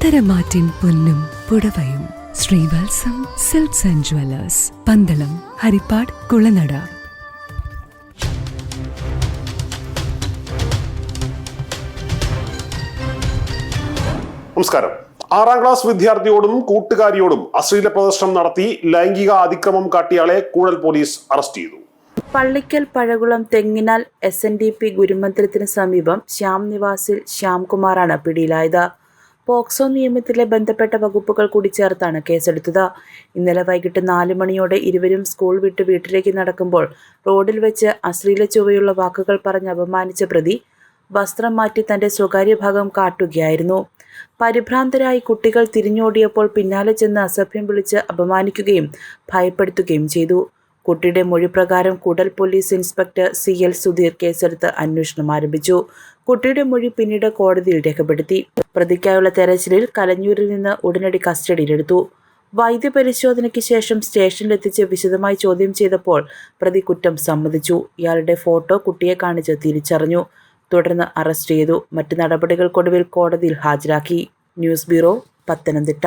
പത്തരമാറ്റിൻ പൊന്നും പുടവയും. Srivatsam silks and jewellers Pandalam Haripad Kulanada. നമസ്കാരം. ആറാം ക്ലാസ് വിദ്യാർത്ഥിയോടും കൂട്ടുകാരിയോടും അശ്ലീല പ്രദർശനം നടത്തി ലൈംഗിക അതിക്രമം കാട്ടിയാളെ കൂഴൽ പോലീസ് അറസ്റ്റ് ചെയ്തു. Pallikkal Pazhakulam Thenginal S N D P ഗുരുമന്ദിരത്തിന് സമീപം ശ്യാം നിവാസിൽ ശ്യാംകുമാറാണ് പിടിയിലായത്. പോക്സോ നിയമത്തിലെ ബന്ധപ്പെട്ട വകുപ്പുകൾ കൂടി ചേർത്താണ് കേസെടുത്തത്. ഇന്നലെ വൈകിട്ട് നാല് മണിയോടെ ഇരുവരും സ്കൂൾ വിട്ട് വീട്ടിലേക്ക് നടക്കുമ്പോൾ റോഡിൽ വെച്ച് അശ്ലീല ചുവയുള്ള വാക്കുകൾ പറഞ്ഞ് അപമാനിച്ച പ്രതി വസ്ത്രം മാറ്റി തന്റെ സ്വകാര്യ ഭാഗം കാട്ടുകയായിരുന്നു. പരിഭ്രാന്തരായി കുട്ടികൾ തിരിഞ്ഞോടിയപ്പോൾ പിന്നാലെ ചെന്ന് അസഭ്യം വിളിച്ച് അപമാനിക്കുകയും ഭയപ്പെടുത്തുകയും ചെയ്തു. കുട്ടിയുടെ മൊഴി പ്രകാരം Koodal police inspector C L Sudheer കേസെടുത്ത് അന്വേഷണം ആരംഭിച്ചു. കുട്ടിയുടെ മൊഴി പിന്നീട് കോടതിയിൽ രേഖപ്പെടുത്തി. പ്രതിക്കായുള്ള തെരച്ചിലിൽ കലഞ്ഞൂരിൽ നിന്ന് ഉടനടി കസ്റ്റഡിയിലെടുത്തു. വൈദ്യപരിശോധനയ്ക്ക് ശേഷം സ്റ്റേഷനിലെത്തിച്ച് വിശദമായി ചോദ്യം ചെയ്തപ്പോൾ പ്രതി കുറ്റം സമ്മതിച്ചു. ഇയാളുടെ ഫോട്ടോ കുട്ടിയെ കാണിച്ച് തിരിച്ചറിഞ്ഞു. തുടർന്ന് അറസ്റ്റ് ചെയ്തു. മറ്റ് നടപടികൾക്കൊടുവിൽ കോടതിയിൽ ഹാജരാക്കി. News bureau Pathanamthitta.